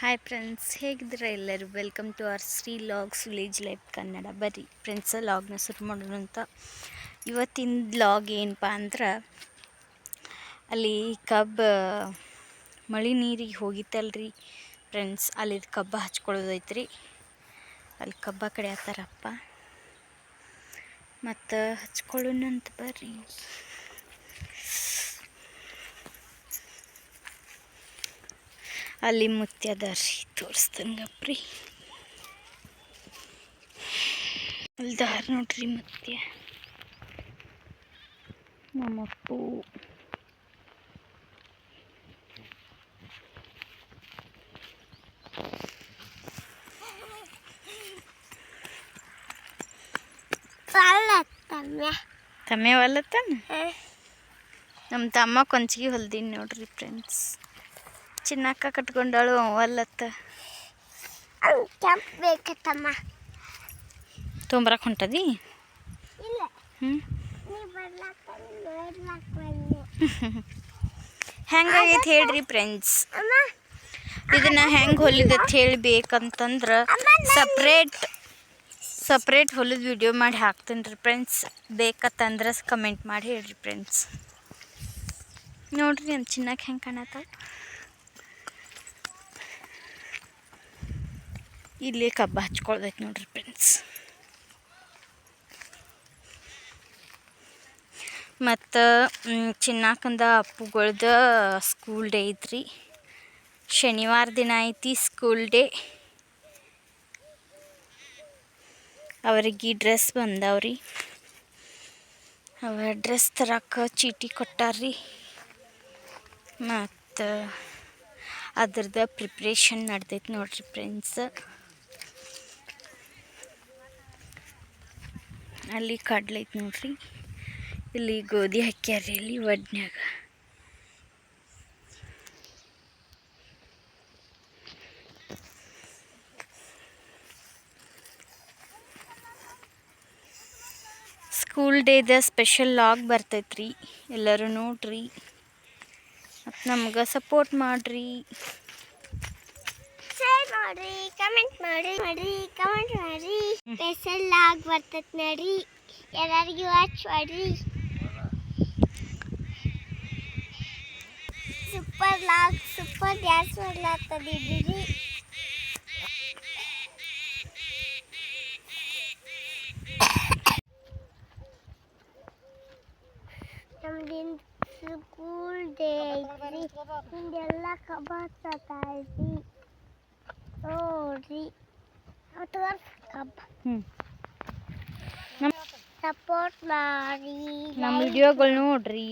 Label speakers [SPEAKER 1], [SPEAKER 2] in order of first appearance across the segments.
[SPEAKER 1] Hi friends ಹೇಗಿದ್ರೆ ಎಲ್ಲರೂ? Welcome to our Shri logs village life Kannada ಬರ್ರಿ friends ಲಾಗ್ನ ಶುರು ಮಾಡೋಣ ಅಂತ. ಇವತ್ತಿನ ಲಾಗ್ ಏನಪ್ಪ ಅಂದ್ರೆ, ಅಲ್ಲಿ ಕಬ್ಬ, ಮಳೆ ನೀರಿಗೆ ಹೋಗಿತ್ತಲ್ರಿ ಫ್ರೆಂಡ್ಸ್ ಅಲ್ಲಿ ಕಬ್ಬ ಹಚ್ಕೊಳ್ಳೋದೈತ್ರಿ. ಅಲ್ಲಿ ಕಬ್ಬ ಕಡೆ ಆತಾರಪ್ಪ ಮತ್ತು ಹಚ್ಕೊಳ್ಳೋಣಂತ ಬರ್ರಿ. ಅಲ್ಲಿ ಮುತ್ಯ ದಾರಿ ತೋರಿಸ್ತಂಗಪ್ರಿ. ಅಲ್ಲಿ ದಾರಿ ನೋಡ್ರಿ ಮುತ್ಯ. ನಮ್ಮಪ್ಪು. ತಮ್ಮೆ ಹೊಲತ್ತಾನ ನಮ್ಮ ತಮ್ಮ ಕೊಂಚಿಗೆ ಹೊಲ್ದೀನಿ ನೋಡ್ರಿ ಫ್ರೆಂಡ್ಸ್ ಚಿನ್ನಕ್ಕ ಕಟ್ಕೊಂಡಾಳು ಒಲ್ಲತ್ತ
[SPEAKER 2] ಕೆಂಪ್ ಬೇಕತ್ತಮ್ಮ.
[SPEAKER 1] ತೊಂಬರಕ್ಕೆ ಹೊಂಟದಿ?
[SPEAKER 2] ಇಲ್ಲ.
[SPEAKER 1] ಹ್ಞೂ ಹೆಂಗಾಗೈತೆ ಹೇಳ್ರಿ ಫ್ರೆಂಡ್ಸ್ ಇದನ್ನ ಹೆಂಗೆ ಹೊಲಿದತ್ ಹೇಳ್ಬೇಕಂತಂದ್ರ ಸಪ್ರೇಟ್ ಸಪ್ರೇಟ್ ಹೊಲಿದ ವಿಡಿಯೋ ಮಾಡಿ ಹಾಕ್ತೀನಿ ರೀ ಫ್ರೆಂಡ್ಸ್ ಬೇಕತ್ತಂದ್ರೆ ಕಮೆಂಟ್ ಮಾಡಿ ಹೇಳ್ರಿ ಫ್ರೆಂಡ್ಸ್ ನೋಡ್ರಿ ನಮ್ಮ ಚಿನ್ನಕ್ಕೆ ಹೆಂಗೆ ಕಾಣತ್ತಾವ ಇಲ್ಲಿ ಕಬ್ಬ ಹಚ್ಕೊಳ್ದೈತೆ ನೋಡ್ರಿ ಫ್ರೆಂಡ್ಸ್ ಮತ್ತು ಚಿನ್ನಾಕಂದ ಅಪ್ಪುಗಳ್ದ ಸ್ಕೂಲ್ ಡೇ ಐತ್ರಿ. ಶನಿವಾರ ದಿನ ಐತಿ ಸ್ಕೂಲ್ ಡೇ ಅವರಿಗೆ ಡ್ರೆಸ್ ಬಂದವ್ರಿ. ಅವ ಡ್ರೆಸ್ ತರಕ್ಕೆ ಚೀಟಿ ಕೊಟ್ಟಾರ್ರಿ. ಮತ್ತು, ಅದ್ರದ್ದು ಪ್ರಿಪ್ರೇಷನ್ ನಡ್ದೈತೆ ನೋಡ್ರಿ ಫ್ರೆಂಡ್ಸ್ ಅಲ್ಲಿ ಕಡ್ಲೈತೆ ನೋಡ್ರಿ. ಇಲ್ಲಿ ಗೋಧಿ ಹಾಕ್ಯಾರ್ರಿ ಇಲ್ಲಿ ಒಡ್ನ್ಯಾಗ ಸ್ಕೂಲ್ ಡೇದ ಸ್ಪೆಷಲ್ ಲಾಗ್ ಬರ್ತೈತ್ರಿ. ಎಲ್ಲರೂ ನೋಡ್ರಿ. ಮತ್ತು ನಮ್ಗೆ ಸಪೋರ್ಟ್ ಮಾಡಿರಿ.
[SPEAKER 2] ಶೇರ್ ಮಾಡ್ರಿ ಕಮೆಂಟ್ ಮಾಡಿ ಮಾಡ್ರಿ ಕಮೆಂಟ್ ಮಾಡ್ರಿ ಸ್ಪೆಷಲ್ ಆಗಿ ಬರ್ತೈತೆ ನೋಡ್ರಿ ಎಲ್ಲರಿಗೂ ವಾಚ್ ಮಾಡ್ರಿ ಸೂಪರ್ ಲಾಗ್ ಸೂಪರ್ ಡ್ಯಾನ್ಸ್ ಮಾಡ್ಲಾಗ್ತದಿದ್ದೀರಿ ನಮ್ದಿನ್ ಸ್ಕೂಲ್ ಡೇ ಐತ್ರಿ ಹಿಂದೆಲ್ಲ ಕಬಾತ್ ಐತಿ ನೋಡ್ರಿ ಸಪೋರ್ಟ್ ಮಾಡಿ.
[SPEAKER 1] ನಮ್ಮ ವಿಡಿಯೋಗಳು ನೋಡ್ರಿ.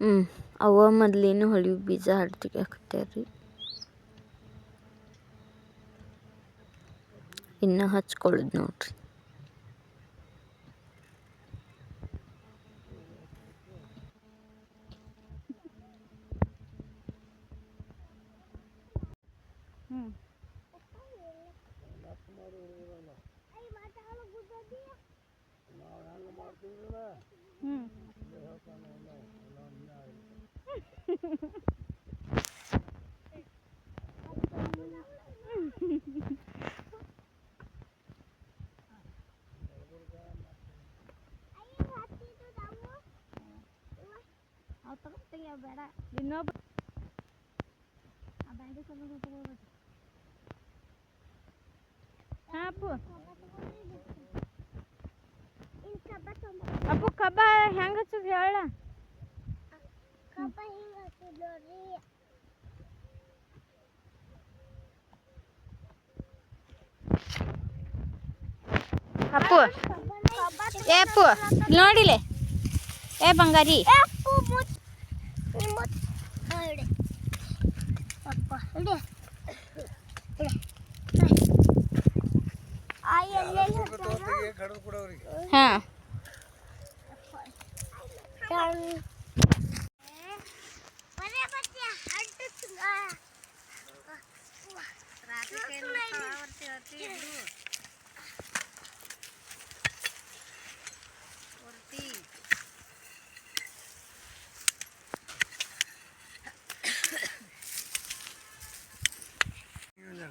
[SPEAKER 1] ಹ್ಞೂ ಅವ ಮೊದ್ಲೇನು ಹೊಳಿ ಬೀಜ ಹಾಡ್ತಿಗೆ ಹಾಕ್ತಾರ್ರಿ ಇನ್ನು ಹಚ್ಕೊಳ್ಳೋದು ನೋಡ್ರಿ.
[SPEAKER 2] Hmm. Dino
[SPEAKER 1] Apa? ಅಪ್ಪು
[SPEAKER 2] ಕಬ್ಬ
[SPEAKER 1] ಹೆಂಗ ಹಚ್ಚೋದು ಹೇಳ ಅಪ್ಪು ಏ ಅಪ್ಪು ನೋಡಿಲೆ? ಏ ಬಂಗಾರಿ.
[SPEAKER 2] ಹಾ,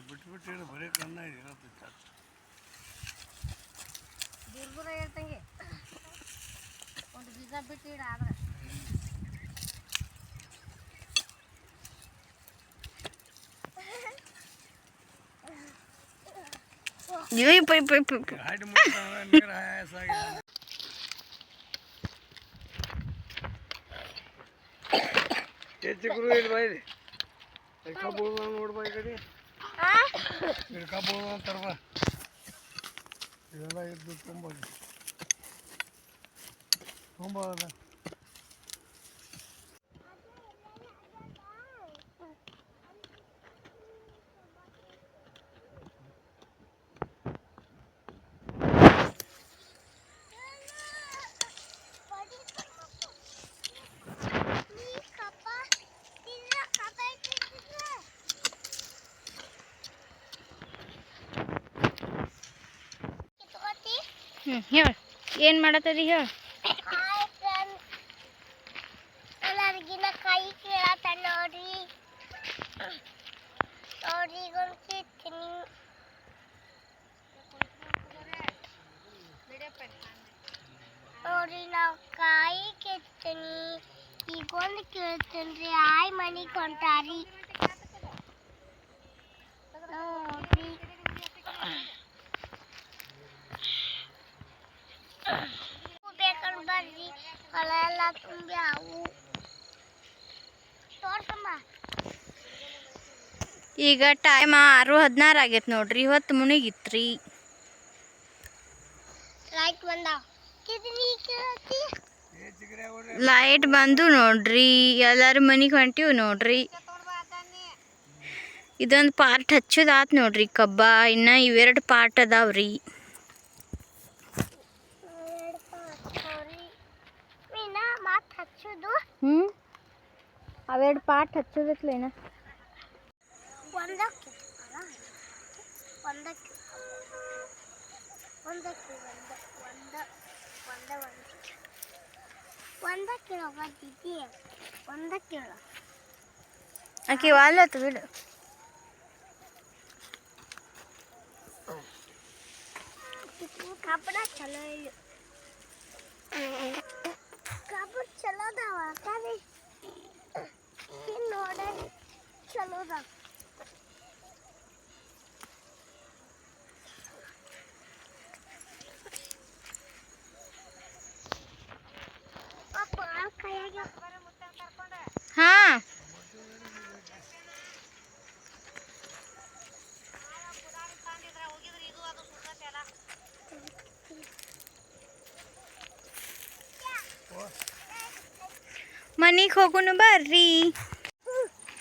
[SPEAKER 2] ಬಿಟ್ಟು
[SPEAKER 3] ಬಿಟ್ಟು ಬರೀ ಕನ್ನ ಇರತ್ತೆ
[SPEAKER 4] ದುರ್ಗುರ ಹೇಳ್ತಂಗೆ ಒಂದು ಬೀಜ ಬಿಟ್ಟು ಇಡ ಆದ್ರೆ
[SPEAKER 1] ಇವ್ ಪೈ ಪೈ ಪೈ ಪೈ.
[SPEAKER 3] ಹಾಡಿ ಮಾಡ್ತಾವ ನೀರು ಆಯಾಸ ಆಗಿ ಹೆಚ್ಚಿಗ್ರು ಇಲ್ಲಿ ಬಾಯಿಲಿ ಕಬ್ಬು ನೋಡ್ಬಾ ಈ ಕಡೆ ಇಲ್ಲಿ ಕಬ್ಬು ಅಂತಾರ ಬಾ ಇದೆಲ್ಲ ಇದ್ದು ತುಂಬ ತುಂಬ ಅದ
[SPEAKER 1] ಹ್ಞೂ ಹೇಳು ಏನು ಮಾಡತ್ತದಿ ಹೇಳು
[SPEAKER 2] ನೋಡ್ರಿ ಈಗೊಂದು ಕಿತ್ತೀನಿ ನೋಡ್ರಿ ನಾವು ಕಾಯಿ ಕೆತ್ತೀನಿ, ಈಗೊಂದು ಕೇಳ್ತೀನಿ ಆಯ್ ಮನಿಗೆ ಹೊಂಟಾರಿ ನೋಡ್ರಿ ಬೇಕಂದ್ ಬರ್ರಿ, ಹೊಲ ಎಲ್ಲ ತುಂಬಿ ಅವು ತೋರ್ಸಮ್ಮ.
[SPEAKER 1] ಈಗ ಟೈಮ್ ಆರು ಹದಿನಾರು ಆಗೈತೆ ನೋಡ್ರಿ ಇವತ್ತು
[SPEAKER 2] ಕಿದ್ನಿ ಕೇಳತಿ
[SPEAKER 1] ಲೈಟ್ ಬಂದು ನೋಡ್ರಿ ಎಲ್ಲರೂ ಮನೆಗೆ ಹೊಂಟಿವಿ ನೋಡ್ರಿ. ಇದೊಂದು ಪಾರ್ಟ್ ಹಚ್ಚೋದಾತ್ ನೋಡ್ರಿ ಕಬ್ಬ ಇನ್ನು ಇವೆರಡು ಪಾರ್ಟ್ ಅದಾವ್ರಿ
[SPEAKER 2] ಮೀನಾ ಮಾತು ಹಚ್ಚೋದು.
[SPEAKER 1] ಹ್ಞೂ ಅವೆರಡು ಪಾರ್ಟ್ ಹಚ್ಚೋದಕ್ಲೇನ
[SPEAKER 2] ಒಂದಕ್ಕೆ. ಒಂದಕ್ಕೆ. ಒಂದಕ್ಕೆ ಒಂದ ಒಂದ ಒಂದ ಒಂದಕ್ಕೆ ಒಂದಕ್ಕೆ ಹೋಗೋದಿದ್ದಿ ಒಂದಕ್ಕೆ
[SPEAKER 1] ಆಕೆ ವಾಲತ್ತು ಬಿಡು.
[SPEAKER 2] ಕಬ್ಬಣ ಚಲೋ ಇಲ್ಲ. ಕಬ್ಬು ಚಲೋ ಅದಾವ ನೋಡ ಚಲೋ ಅದಾವ ಅಪ್ಪ ಕೈಯಾಗ
[SPEAKER 1] ಹಾಂ ಮನಿಗೆ ಹೋಗುನು ಬರ್ರಿ.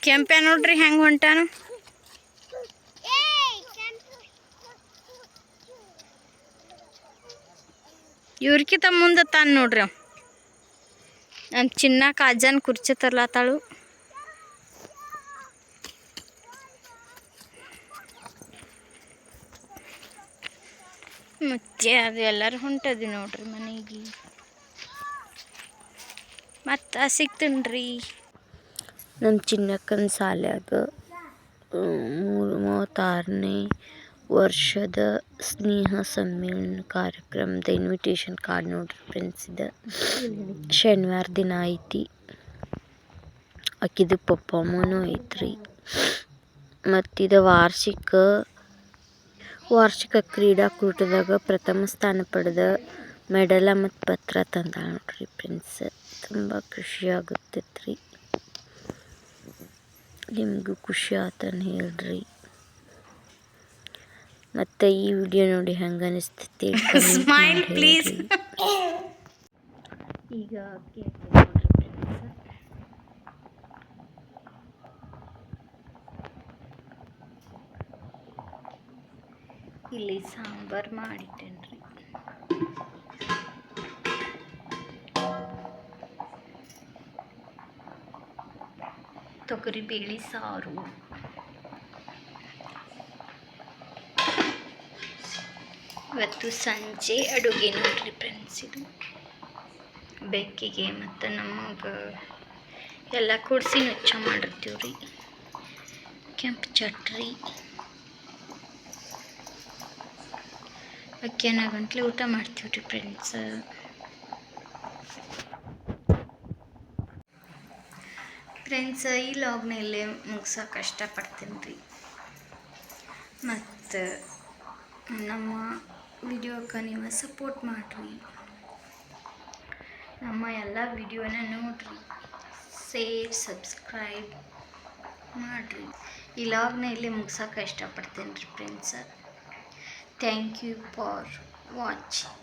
[SPEAKER 1] ಕೆಂಪ್ಯ ನೋಡ್ರಿ ಹೆಂಗೆ ಹೊಂಟಾನು?
[SPEAKER 2] ಕೆಂಪು.
[SPEAKER 1] ಇವ್ರಕಿತ ಮುಂದೆ ತಾನು ನೋಡ್ರಿ ಅವ್. ನಮ್ಮ ಚಿನ್ನ ಕಾಜನ್ ಕುರ್ಚಿ ತರ್ಲಾತಾಳು. ಮತ್ತೆ ಅದು ಎಲ್ಲರೂ ಹೊಂಟದಿ ನೋಡ್ರಿ ಮನೆಗೆ. ಮತ್ತೆ ಸಿಗ್ತೀನಿ ನಮ್ಮ ಚಿನ್ನಕ್ಕನ ಸಾಲ್ಯಾಗ ಮೂರು ಮೂವತ್ತಾರನೇ ವರ್ಷದ ಸ್ನೇಹ ಸಮ್ಮೇಳನ ಕಾರ್ಯಕ್ರಮದ ಇನ್ವಿಟೇಷನ್ ಕಾರ್ಡ್ ನೋಡ್ರಿ ಫ್ರೆಂಡ್ಸ್ ಇದು. ಶನಿವಾರ ದಿನ ಐತಿ. ಆಕಿದು ಪಪ್ಪಮ್ಮನೂ ಐತ್ರಿ. ಮತ್ತಿದು ವಾರ್ಷಿಕ ವಾರ್ಷಿಕ ಕ್ರೀಡಾಕೂಟದಾಗ ಪ್ರಥಮ ಸ್ಥಾನ ಪಡೆದ ಮೆಡಲ ಮತ್ತು ಪತ್ರ ತಂದಾಳ ನೋಡ್ರಿ ಫ್ರೆಂಡ್ಸ್ ತುಂಬ ಖುಷಿ ಆಗುತ್ತೈತ್ರಿ. ನಿಮಗೂ ಖುಷಿ ಆತನ್ ಹೇಳ್ರಿ. ಮತ್ತು ಈ ವಿಡಿಯೋ ನೋಡಿ ಹೆಂಗೆ ಅನಿಸ್ತೈತಿ ಈಗ ಕೇಕ್ ನೋಡ್ರಿ ಫ್ರೆಂಡ್ಸ್ ಇಲ್ಲಿ ಸಾಂಬಾರು ಮಾಡಿಟ್ಟೇನ್ರಿ. ತೊಗರಿಬೇಳೆ ಸಾರು. ಇವತ್ತು ಸಂಜೆ ಅಡುಗೆ ನೋಡ್ರಿ ಫ್ರೆಂಡ್ಸ್ ಇದು. ಬೆಕ್ಕಿಗೆ ಮತ್ತು ನಮಗೆ ಎಲ್ಲ ಕೊಡಿಸಿ ನುಚ್ಚ ಮಾಡಿರ್ತೀವಿ ರೀ. ಕೆಂಪು ಚಟ್ರಿ ಅಕ್ಕಿಯನ್ನ ಗಂಟ್ಲೆ ಊಟ ಮಾಡ್ತೀವಿ ರೀ ಫ್ರೆಂಡ್ಸ್ ಫ್ರೆಂಡ್ಸ್ ಈ ಲಾಗ್ನ ಇಲ್ಲೇ ಮುಗ್ಸೋಕೆ ಇಷ್ಟಪಡ್ತೀನಿ ರೀ. ಮತ್ತು ನಮ್ಮ ವಿಡಿಯೋಕ್ಕೆ ನೀವು ಸಪೋರ್ಟ್ ಮಾಡಿರಿ. ನಮ್ಮ ಎಲ್ಲ ವಿಡಿಯೋನ ನೋಡಿರಿ. ಸೇರ್ ಸಬ್ಸ್ಕ್ರೈಬ್ ಮಾಡಿರಿ. ಈ ಲಾಗ್ನ ಇಲ್ಲಿ ಮುಗ್ಸೋಕೆ ಇಷ್ಟಪಡ್ತೀನಿ ರೀ friends thank you for watching